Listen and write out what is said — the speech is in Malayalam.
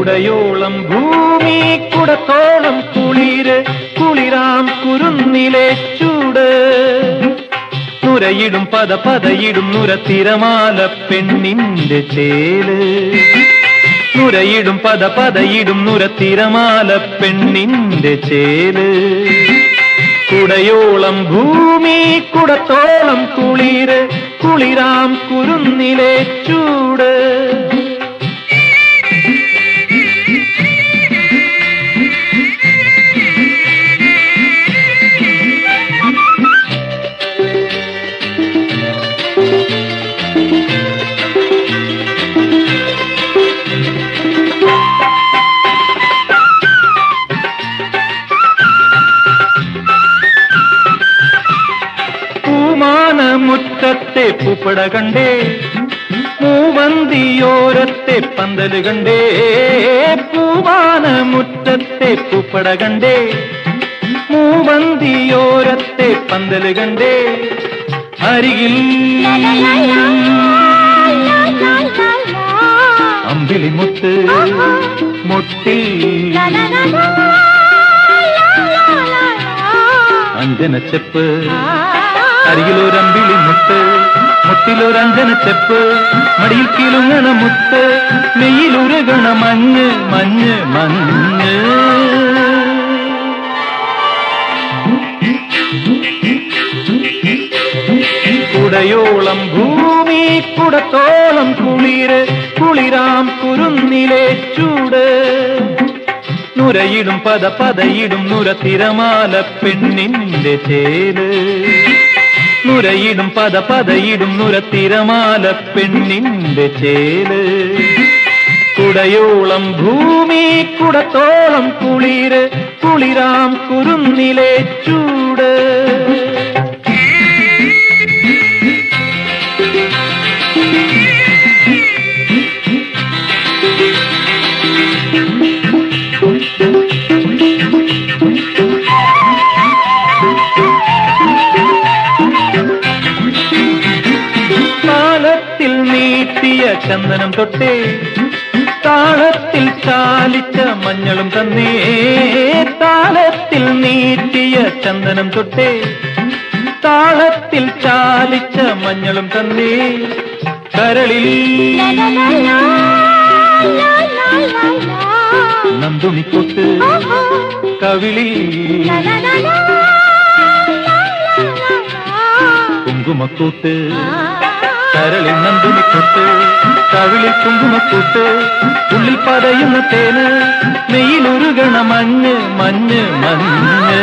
കുടയോളം ഭൂമി കുടത്തോളം കുളിര് കുളിരാം കുരുന്നിലെ ചൂട്. നുരയിടും പത പതയിടും നുര തിരമാല പെണ്ണിന്റെ ചേൽ. നുരയിടും പത പതയിടും നുര തിരമാല പെണ്ണിന്റെ ചേൽ. കുടയോളം ഭൂമി കുടത്തോളം കുളിര് കുളിരാം കുരുന്നിലെ ചൂട്. முற்றத்தை பூப்பட கண்டே பூவந்தியோரத்தை பந்தல் கண்டே பூவான முற்றத்தை பூப்பட கண்டே மூவந்தியோரத்தை பந்தல் கண்டே. அருகில் அம்பிலி முத்து மொட்டில் அஞ்சன செப்பு. അരികിലൊരമ്പിളി മുട്ട് മുട്ടിലൊരഞ്ജന ചെപ്പ് മടിയിൽ കിലുങ്ങണ മുത്ത് മെയ്യിലുരുകണ മഞ്ഞ് മഞ്ഞ് മഞ്ഞ്. കുടയോളം ഭൂമി കുടത്തോളം കുളിര് കുളിരാം കുരുന്നിലെ ചൂട്. നുരയിടും പത പതയിടും നുര തിരമാല പെണ്ണിന്റെ ചേൽ നുരയിടും പത പതയിടും നുര തിരമാല പെണ്ണിന്റെ ചേൽ. കുടയോളം ഭൂമി കുടത്തോളം കുളിര് കുളിരാം കുരുന്നിലെ ചൂട്. നീട്ടിയ ചന്ദനം തൊട്ടേ താളത്തിൽ ചാലിച്ച മഞ്ഞളും തന്നേ. താളത്തിൽ നീട്ടിയ ചന്ദനം തൊട്ടേ താളത്തിൽ ചാലിച്ച മഞ്ഞളും തന്നേ. കരളിൽ നന്ദുണിക്കൊട്ട് കവിളിൽ കുങ്കുമക്കൂട്ട്. കരളിൽ നന്ദുണിക്കൊട്ട് കവിളിൽ കുങ്കുമക്കൂട്ട് ഉള്ളിൽ പതയുന്ന തേന് നെയ്യിലുരുകണ മഞ്ഞ് മഞ്ഞ് മഞ്ഞ്